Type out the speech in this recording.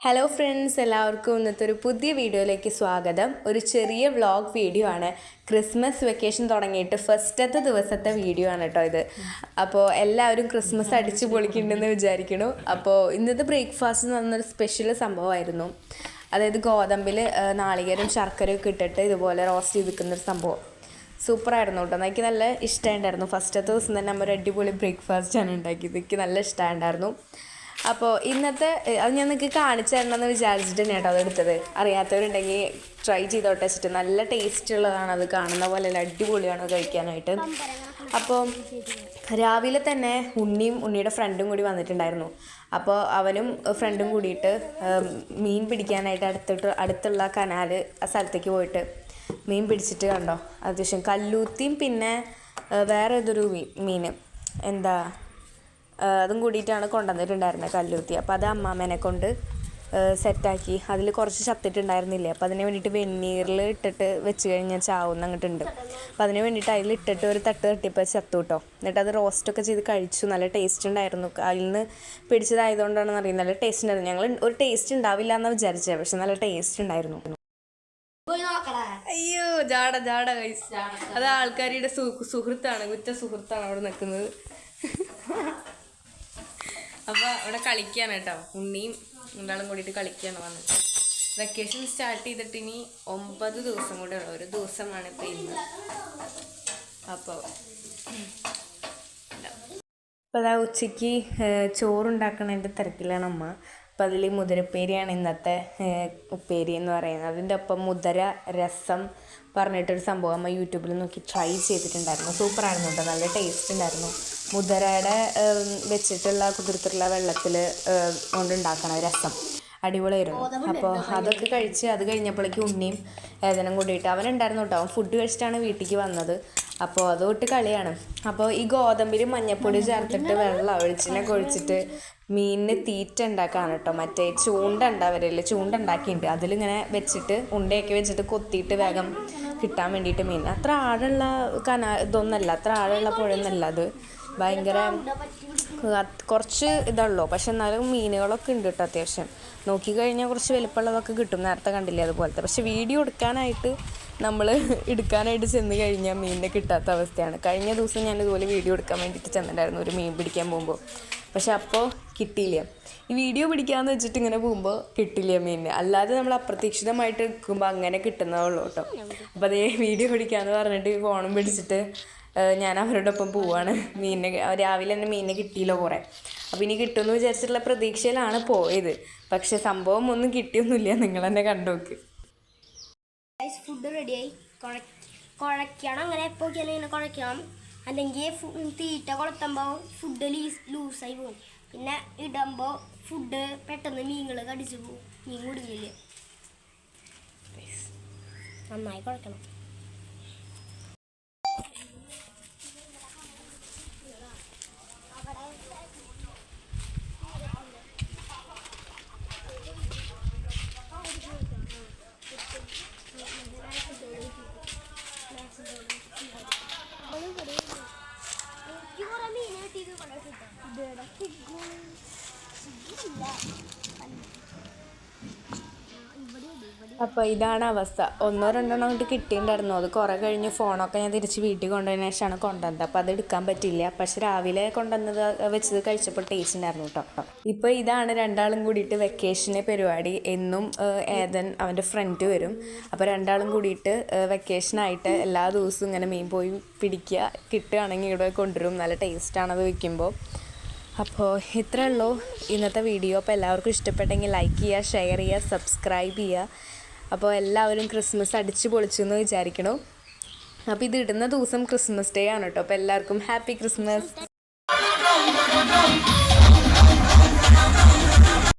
Hello friends എല്ലാവർക്കും ഇന്നത്തെ ഒരു പുതിയ വീഡിയോയിലേക്ക് സ്വാഗതം. ഒരു ചെറിയ വ്ളോഗ് വീഡിയോ ആണ്. ക്രിസ്മസ് വെക്കേഷൻ തുടങ്ങിയിട്ട് ഫസ്റ്റത്തെ ദിവസത്തെ വീഡിയോ ആണ് കേട്ടോ ഇത്. അപ്പോൾ എല്ലാവരും ക്രിസ്മസ് അടിച്ച് പൊളിക്കുന്നുണ്ടെന്ന് വിചാരിക്കണു. അപ്പോൾ ഇന്നത്തെ ബ്രേക്ക്ഫാസ്റ്റ് എന്ന് പറഞ്ഞൊരു സ്പെഷ്യൽ സംഭവമായിരുന്നു. അതായത് ഗോതമ്പിൽ നാളികേരം ശർക്കരയൊക്കെ ഇട്ടിട്ട് ഇതുപോലെ റോസ്റ്റ് ചെയ്ത് നിൽക്കുന്നൊരു സംഭവം. സൂപ്പറായിരുന്നു കേട്ടോ. എനിക്ക് നല്ല ഇഷ്ടമുണ്ടായിരുന്നു ഫസ്റ്റത്തെ ദിവസം തന്നെ നമ്മൾ ഒരു അടിപൊളി ബ്രേക്ക്ഫാസ്റ്റ് ആണ് ഉണ്ടാക്കിയത്. എനിക്ക് നല്ല ഇഷ്ടമുണ്ടായിരുന്നു അപ്പോൾ ഇന്നത്തെ അത് ഞാൻ നിങ്ങൾക്ക് കാണിച്ചു തരണമെന്ന് വിചാരിച്ചിട്ട് കേട്ടോ അതെടുത്തത് അറിയാത്തവരുണ്ടെങ്കിൽ ട്രൈ ചെയ്തോട്ടെ വെച്ചിട്ട്. നല്ല ടേസ്റ്റ് ഉള്ളതാണ് അത് കാണുന്ന പോലെ അടിപൊളിയാണ് കഴിക്കാനായിട്ട്. അപ്പോൾ രാവിലെ തന്നെ ഉണ്ണിയും ഉണ്ണിയുടെ ഫ്രണ്ടും കൂടി വന്നിട്ടുണ്ടായിരുന്നു. അപ്പോൾ അവനും ഫ്രണ്ടും കൂടിയിട്ട് മീൻ പിടിക്കാനായിട്ട് അടുത്തിട്ട് അടുത്തുള്ള കനാല് ആ സ്ഥലത്തേക്ക് പോയിട്ട് മീൻ പിടിച്ചിട്ട് കണ്ടോ? അത്യാവശ്യം കല്ലൂത്തിയും പിന്നെ വേറെ ഏതൊരു മീൻ എന്താ അതും കൂടിയിട്ടാണ് കൊണ്ടുവന്നിട്ടുണ്ടായിരുന്നത് കല്ലൂത്തി. അപ്പോൾ അത് അമ്മാമേനെ കൊണ്ട് സെറ്റാക്കി. അതിൽ കുറച്ച് ചത്തിട്ടുണ്ടായിരുന്നില്ലേ? അപ്പോൾ അതിന് വേണ്ടിയിട്ട് വെണ്ണീറിൽ ഇട്ടിട്ട് വെച്ച് കഴിഞ്ഞാൽ ചാവുന്ന അങ്ങോട്ടുണ്ട്. അപ്പോൾ അതിന് വേണ്ടിയിട്ട് അതിൽ ഇട്ടിട്ട് ഒരു തട്ട് തട്ടിയപ്പോൾ ചത്തു കേട്ടോ എന്നിട്ട് അത് റോസ്റ്റൊക്കെ ചെയ്ത് കഴിച്ചു. നല്ല ടേസ്റ്റ് ഉണ്ടായിരുന്നു. അതിൽ നിന്ന് പിടിച്ചതായതുകൊണ്ടാണെന്ന് അറിയുന്നത് നല്ല ടേസ്റ്റ് ഉണ്ടായിരുന്നു. ഞങ്ങൾ ഒരു ടേസ്റ്റ് ഉണ്ടാവില്ല എന്നാണ് വിചാരിച്ചത് പക്ഷെ നല്ല ടേസ്റ്റ് ഉണ്ടായിരുന്നു. ജാട ജാട കൈസ് അത് ആൾക്കാരുടെ സുഹൃത്താണ് കുറ്റ സുഹൃത്താണ് അവിടെ നിൽക്കുന്നത്. അപ്പൊ അവിടെ കളിക്കാണ് കേട്ടോ. ഉണ്ണിയും രണ്ടാളും കൂടിയിട്ട് കളിക്കാണ് വന്നത് വെക്കേഷൻ സ്റ്റാർട്ട് ചെയ്തിട്ട് ഇനി ഒമ്പത് ദിവസം കൂടെ ഉള്ളു. ഒരു ദിവസമാണ് ഇപ്പൊ ഇന്ന്. അപ്പോൾ അപ്പോൾ അതാ ഉച്ചയ്ക്ക് ചോറുണ്ടാക്കണതിന്റെ തിരക്കിലാണ് അമ്മ അപ്പം അതിൽ മുതിരപ്പേരിയാണ് ഇന്നത്തെ ഉപ്പേരി എന്ന് പറയുന്നത്. അതിന്റെ ഒപ്പം മുതിര രസം പറഞ്ഞിട്ടൊരു സംഭവം അമ്മ യൂട്യൂബിൽ നോക്കി ട്രൈ ചെയ്തിട്ടുണ്ടായിരുന്നു. സൂപ്പറായിരുന്നു കേട്ടോ. നല്ല ടേസ്റ്റ് ഉണ്ടായിരുന്നു. മുതിരയുടെ വെച്ചിട്ടുള്ള കുതിർത്തിട്ടുള്ള വെള്ളത്തിൽ കൊണ്ടുണ്ടാക്കണ രസം. അടിപൊളിയായിരുന്നു. അപ്പോൾ അതൊക്കെ കഴിച്ച് അത് കഴിഞ്ഞപ്പോഴേക്കും ഉണ്ണിയും ഏതനും കൂടിയിട്ട് അവനുണ്ടായിരുന്നു കേട്ടോ. അവൻ ഫുഡ് കഴിച്ചിട്ടാണ് വീട്ടിലേക്ക് വന്നത്. അപ്പോൾ അത് തൊട്ട് കളിയാണ്. അപ്പോൾ ഈ ഗോതമ്പിൽ മഞ്ഞപ്പൊടി ചേർത്തിട്ട് വെള്ളം ഒഴിച്ചിനൊക്കെ ഒഴിച്ചിട്ട് മീനിന് തീറ്റ ഉണ്ടാക്കാണ് കേട്ടോ. മറ്റേ ചൂണ്ട ഉണ്ടാവരില്ല ചൂണ്ട ഉണ്ടാക്കിയിട്ടുണ്ട്. അതിലിങ്ങനെ വെച്ചിട്ട് ഉണ്ടയൊക്കെ വെച്ചിട്ട് കൊത്തിയിട്ട് വേഗം കിട്ടാൻ വേണ്ടിയിട്ട് മീൻ. അത്ര ആഴമുള്ള കനാ ഇതൊന്നല്ല. അത്ര ആഴമുള്ള പുഴയൊന്നല്ല അത്. ഭയങ്കര കുറച്ച് ഇതുള്ളൂ പക്ഷെ എന്നാലും മീനുകളൊക്കെ ഉണ്ട് കേട്ടോ അത്യാവശ്യം. നോക്കിക്കഴിഞ്ഞാൽ കുറച്ച് വലിപ്പമുള്ളതൊക്കെ കിട്ടും. നേരത്തെ കണ്ടില്ലേ അതുപോലത്തെ. പക്ഷെ വീഡിയോ എടുക്കാനായിട്ട് നമ്മൾ എടുക്കാനായിട്ട് ചെന്ന് കഴിഞ്ഞാൽ മീനിനെ കിട്ടാത്ത അവസ്ഥയാണ്. കഴിഞ്ഞ ദിവസം ഞാൻ ഇതുപോലെ വീഡിയോ എടുക്കാൻ വേണ്ടിയിട്ട് ചെന്നിട്ടുണ്ടായിരുന്നു ഒരു മീൻ പിടിക്കാൻ പോകുമ്പോൾ പക്ഷെ അപ്പോൾ കിട്ടിയില്ല. ഈ വീഡിയോ പിടിക്കാമെന്ന് വെച്ചിട്ട് ഇങ്ങനെ പോകുമ്പോൾ കിട്ടില്ല മീനിനെ. അല്ലാതെ നമ്മൾ അപ്രതീക്ഷിതമായിട്ട് എടുക്കുമ്പോൾ അങ്ങനെ കിട്ടുന്നതുള്ളൂ കേട്ടോ. അപ്പോൾ അതേ വീഡിയോ പിടിക്കാമെന്ന് പറഞ്ഞിട്ട് ഫോണും പിടിച്ചിട്ട് ഞാൻ അവരുടെ ഒപ്പം പോവാണ്. മീനിനെ രാവിലെ തന്നെ മീനിനെ കിട്ടിയില്ല കുറേ. അപ്പോൾ ഇനി കിട്ടുമെന്ന് വിചാരിച്ചിട്ടുള്ള പ്രതീക്ഷയിലാണ് പോയത്. പക്ഷേ സംഭവം ഒന്നും കിട്ടിയൊന്നുമില്ല. നിങ്ങൾ തന്നെ കണ്ടോക്ക്. ഫുഡ് റെഡിയായി കുഴ കുഴയ്ക്കണം. അങ്ങനെ എപ്പോൾ ഇങ്ങനെ കുഴയ്ക്കണം. അല്ലെങ്കിൽ തീറ്റ കൊളുത്തുമ്പോൾ ഫുഡ് ലീസ് ലൂസായി പോകും പിന്നെ ഇടുമ്പോൾ ഫുഡ് പെട്ടെന്ന് മീനുകൾ കടിച്ചു പോകും മീൻ കുടുങ്ങില്ല? നന്നായി കുഴക്കണം Dia dah. Segila. Panik. അപ്പോൾ ഇതാണ് അവസ്ഥ. ഒന്നോ രണ്ടെണ്ണം അങ്ങോട്ട് കിട്ടിയിട്ടുണ്ടായിരുന്നു. അത് കുറേ കഴിഞ്ഞ് ഫോണൊക്കെ ഞാൻ തിരിച്ച് വീട്ടിൽ കൊണ്ടുവന്നതിന് ശേഷമാണ് കൊണ്ടുവന്നത്. അപ്പോൾ അത് എടുക്കാൻ പറ്റില്ല പക്ഷെ രാവിലെ കൊണ്ടുവന്നത് വെച്ചത് കഴിച്ചപ്പോൾ ടേസ്റ്റ് ഉണ്ടായിരുന്നു കേട്ടോ ഇപ്പോൾ ഇതാണ് രണ്ടാളും കൂടിയിട്ട് വെക്കേഷന് പരിപാടി. എന്നും ഏതൻ അവന്റെ ഫ്രണ്ട് വരും. അപ്പോൾ രണ്ടാളും കൂടിയിട്ട് വെക്കേഷൻ ആയിട്ട് എല്ലാ ദിവസവും ഇങ്ങനെ മീൻ പോയി പിടിക്കുക കിട്ടുകയാണെങ്കിൽ ഇവിടെ കൊണ്ടുവരും. നല്ല ടേസ്റ്റ് ടേസ്റ്റാണത് വെക്കുമ്പോൾ. അപ്പോൾ ഇത്രേ ഉള്ളൂ ഇന്നത്തെ വീഡിയോ അപ്പോൾ എല്ലാവർക്കും ഇഷ്ടപ്പെട്ടെങ്കിൽ ലൈക്ക് ചെയ്യുക ഷെയർ ചെയ്യുക സബ്സ്ക്രൈബ് ചെയ്യുക. അപ്പോൾ എല്ലാവരും ക്രിസ്മസ് അടിച്ചു പൊളിച്ചു എന്ന് വിചാരിക്കണു. അപ്പോൾ ഇത് ഇടുന്ന ദിവസം ക്രിസ്മസ് ഡേ ആണ് കേട്ടോ. അപ്പോൾ എല്ലാവർക്കും ഹാപ്പി ക്രിസ്മസ്.